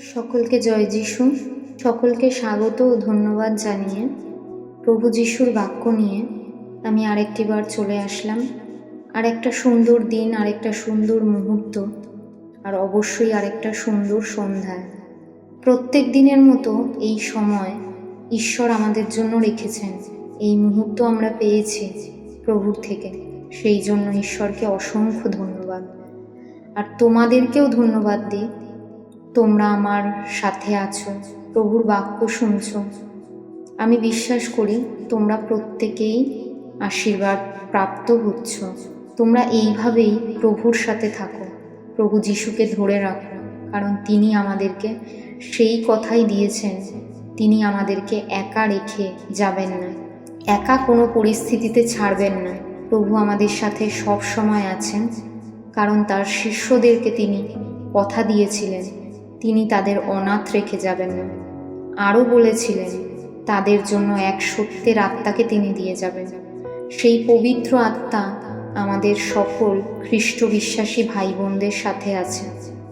সকলকে জয় যিশু। সকলকে স্বাগত ও ধন্যবাদ জানিয়ে প্রভু যিশুর বাক্য নিয়ে আমি আরেকটি বার চলে আসলাম। আর একটা সুন্দর দিন, আরেকটা সুন্দর মুহূর্ত, আর অবশ্যই আরেকটা সুন্দর সন্ধ্যায় প্রত্যেক দিনের মতো এই সময় ঈশ্বর আমাদের জন্য রেখেছেন। এই মুহূর্ত আমরা পেয়েছি প্রভুর থেকে। সেই জন্য ঈশ্বরকে অসংখ্য ধন্যবাদ। আর তোমাদেরকেও ধন্যবাদ দিই। তোমরা আমার সাথে আছো, প্রভুর বাক্য শুনছ। আমি বিশ্বাস করি তোমরা প্রত্যেকেই আশীর্বাদ প্রাপ্ত হচ্ছ। তোমরা এইভাবেই প্রভুর সাথে থাকো, প্রভু যিশুকে ধরে রাখো, কারণ তিনি আমাদেরকে সেই কথাই দিয়েছেন, তিনি আমাদেরকে একা রেখে যাবেন না, একা কোনো পরিস্থিতিতে ছাড়বেন না। প্রভু আমাদের সাথে সব সময় আছেন, কারণ তার শিষ্যদেরকে তিনি কথা দিয়েছিলেন। তিনি তাদের অনাথ রেখে যাবেন। না আরও বলেছিলেন, তাদের জন্য এক সত্যের আত্মাকে তিনি দিয়ে যাবেন। সেই পবিত্র আত্মা আমাদের সকল খ্রিস্ট বিশ্বাসী ভাই বোনদের সাথে আছে।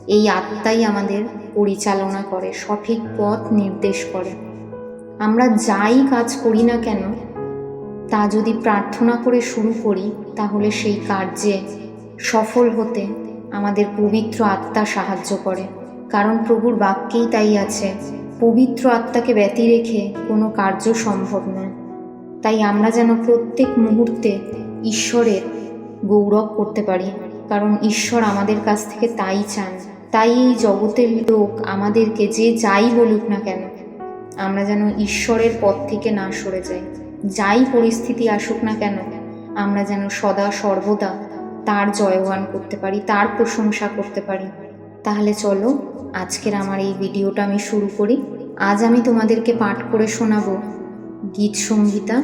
এই আত্মাই আমাদের পরিচালনা করে, সঠিক পথ নির্দেশ করে। আমরা যাই কাজ করি না কেন, তা যদি প্রার্থনা করে শুরু করি, তাহলে সেই কার্যে সফল হতে আমাদের পবিত্র আত্মা সাহায্য করে। কারণ প্রভুর বাক্যেই তাই আছে, পবিত্র আত্মাকে ব্যতি রেখে কোনো কার্য সম্ভব নয় তাই আমরা যেন প্রত্যেক মুহূর্তে ঈশ্বরের গৌরব করতে পারি, কারণ ঈশ্বর আমাদের কাছ থেকে তাই চান। তাই এই জগতের লোক আমাদেরকে যে যাই বলুক না কেন, আমরা যেন ঈশ্বরের পথ থেকে না সরে যাই। যাই পরিস্থিতি আসুক না কেন, আমরা যেন সদা সর্বদা তার জয়গান করতে পারি, তার প্রশংসা করতে পারি। তাহলে চলো আজকের আমার এই ভিডিওটা আমি শুরু করি। আজ আমি তোমাদেরকে পাঠ করে শোনাব গীত সঙ্গীতা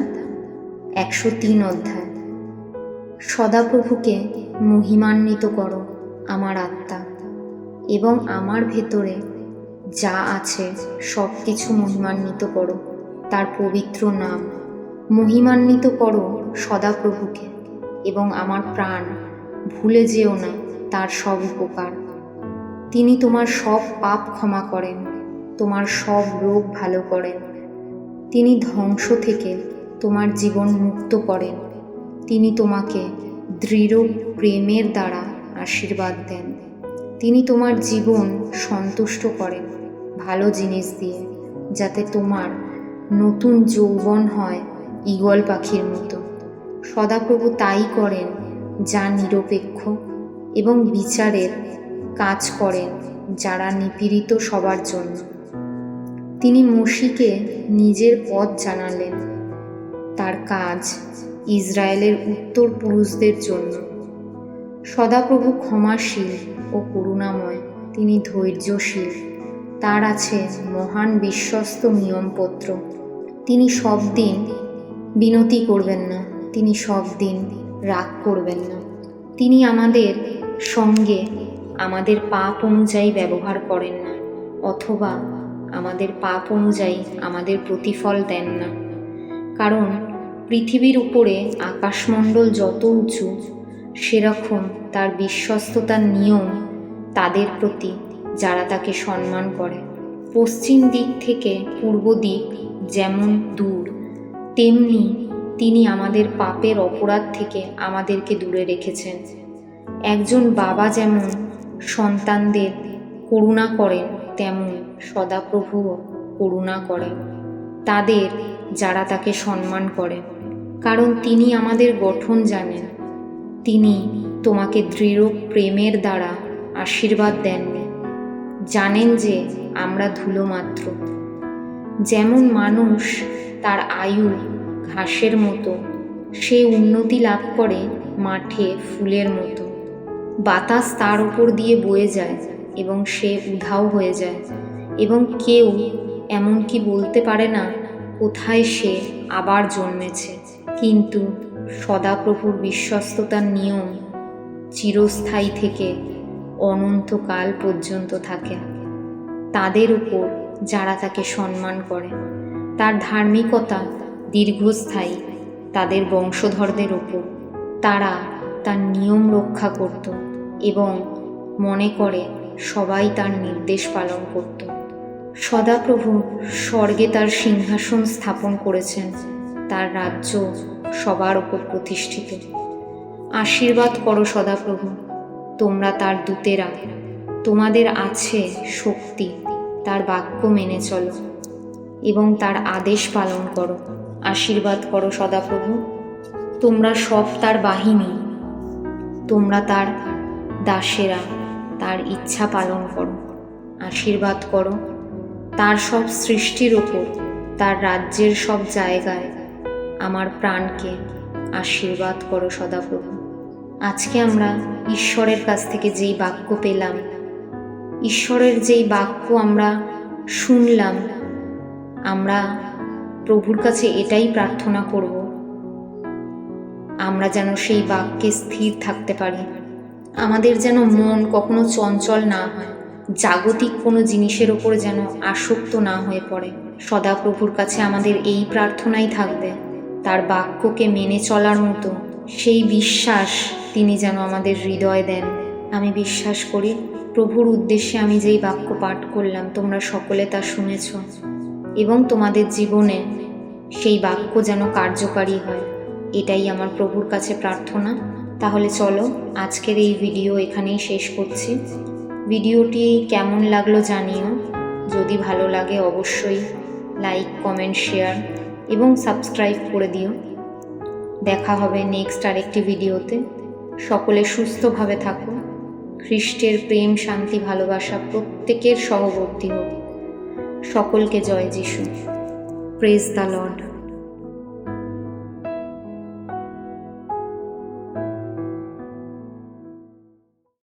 একশো তিন অধ্যায়। সদাপ্রভুকে মহিমান্বিত করো আমার আত্মা এবং আমার ভেতরে যা আছে সব কিছু মহিমান্বিত করো, তার পবিত্র নাম। মহিমান্বিত করো সদাপ্রভুকে এবং আমার প্রাণ, ভুলে যেও না তার সব উপকার। তিনি তোমার সব পাপ ক্ষমা করেন, তোমার সব রোগ ভালো করেন। তিনি ধ্বংস থেকে তোমার জীবন মুক্ত করেন। তিনি তোমাকে দৃঢ় প্রেমের দ্বারা আশীর্বাদ দেন। তিনি তোমার জীবন সন্তুষ্ট করেন ভালো জিনিস দিয়ে, যাতে তোমার নতুন যৌবন হয় ঈগল পাখির মতো। সদাপ্রভু তাই করেন যা নিরপেক্ষ এবং বিচারের কাজ করেন যারা নিপীড়িত সবার জন্য। তিনি মসিকে নিজের পথ জানালেন। তার কাজ ইসরায়েলের উত্তর পুরুষদের জন্য। সদাপ্রভু ক্ষমাশীল ও করুণাময়, তিনি ধৈর্যশীল। তার আছে মহান বিশ্বস্ত নিয়মপত্র। তিনি সব দিন বিনতি করবেন না, তিনি সব দিন রাগ করবেন না। তিনি আমাদের সঙ্গে আমাদের পাপ অনুযায়ী ব্যবহার করেন না, অথবা আমাদের পাপ অনুযায়ী আমাদের প্রতিফল দেন না। কারণ পৃথিবীর উপরে আকাশমণ্ডল যত উঁচু, সেরকম তার বিশ্বস্ততার নিয়ম তাদের প্রতি যারা তাকে সম্মান করে। পশ্চিম দিক থেকে পূর্ব দিক যেমন দূর, তেমনি তিনি আমাদের পাপের অপরাধ থেকে আমাদেরকে দূরে রেখেছেন। একজন বাবা যেমন সন্তানদের করুণা করেন তেমন সদাপ্রভুও করুণা করেন। তাদের যারা তাকে সম্মান করে কারণ তিনি আমাদের গঠন জানেন। তিনি তোমাকে দৃঢ় প্রেমের দ্বারা আশীর্বাদ দেননি জানেন যে আমরা ধুলো মাত্র। যেমন মানুষ তার আয়ু ঘাসের মতো, সে উন্নতি লাভ করে মাঠে ফুলের মতো। বাতাস তার উপর দিয়ে বয়ে যায় এবং সে উধাও হয়ে যায়। এবং কেউ এমনকি বলতে পারে না, কোথায় সে আবার জন্মেছে। কিন্তু সদাপ্রভুর বিশ্বস্ততার নিয়ম চিরস্থায়ী থেকে অনন্তকাল পর্যন্ত থাকে। তাদের উপর যারা তাকে সম্মান করে, তার ধার্মিকতা দীর্ঘস্থায়ী তাদের বংশধরদের উপর, তারা তার নিয়ম রক্ষা করত। এবং মনে করে সবাই তার নির্দেশ পালন করত। সদাপ্রভু স্বর্গে তার সিংহাসন স্থাপন করেছেন, তার রাজ্য সবার ওপর প্রতিষ্ঠিত। আশীর্বাদ করো সদাপ্রভু, তোমরা তার দূতেরা, তোমাদের আছে শক্তি, তার বাক্য মেনে চলো এবং তার আদেশ পালন করো। আশীর্বাদ করো সদাপ্রভু, তোমরা সব তার বাহিনী, তোমরা তার দাসেরা, তার ইচ্ছা পালন করো, আশীর্বাদ করো। তার সব সৃষ্টির ওপর, তার রাজ্যের সব জায়গায় আমার প্রাণকে আশীর্বাদ করো সদাপ্রভু। আজকে আমরা ঈশ্বরের কাছ থেকে যেই বাক্য পেলাম, ঈশ্বরের যেই বাক্য আমরা শুনলাম, আমরা প্রভুর কাছে এটাই প্রার্থনা করব, আমরা যেন সেই বাক্যে স্থির থাকতে পারি। আমাদের যেন মন কখনো চঞ্চল না হয়, জাগতিক কোনো জিনিসের ওপর যেন আসক্ত না হয়ে পড়ে। সদাপ্রভুর কাছে আমাদের এই প্রার্থনাই থাকবে, তার বাক্যকে মেনে চলার মতো সেই বিশ্বাস তিনি যেন আমাদের হৃদয় দেন। আমি বিশ্বাস করি, প্রভুর উদ্দেশ্যে আমি যেই বাক্য পাঠ করলাম, তোমরা সকলে তা শুনেছ। এবং তোমাদের জীবনে সেই বাক্য যেন কার্যকারী হয়, এটাই আমার প্রভুর কাছে প্রার্থনা। তাহলে চলো, আজকের এই ভিডিও এখানেই শেষ করছি। ভিডিওটি কেমন লাগল জানিও। যদি ভালো লাগে অবশ্যই লাইক কমেন্ট শেয়ার এবং সাবস্ক্রাইব করে দিও। দেখা হবে নেক্সট আরেকটি ভিডিওতে সকলে সুস্থভাবে থাকো। খ্রিস্টের প্রেম, শান্তি, ভালোবাসা প্রত্যেকের সহবর্তী হোক। সকলকে জয় যিশু। Praise the Lord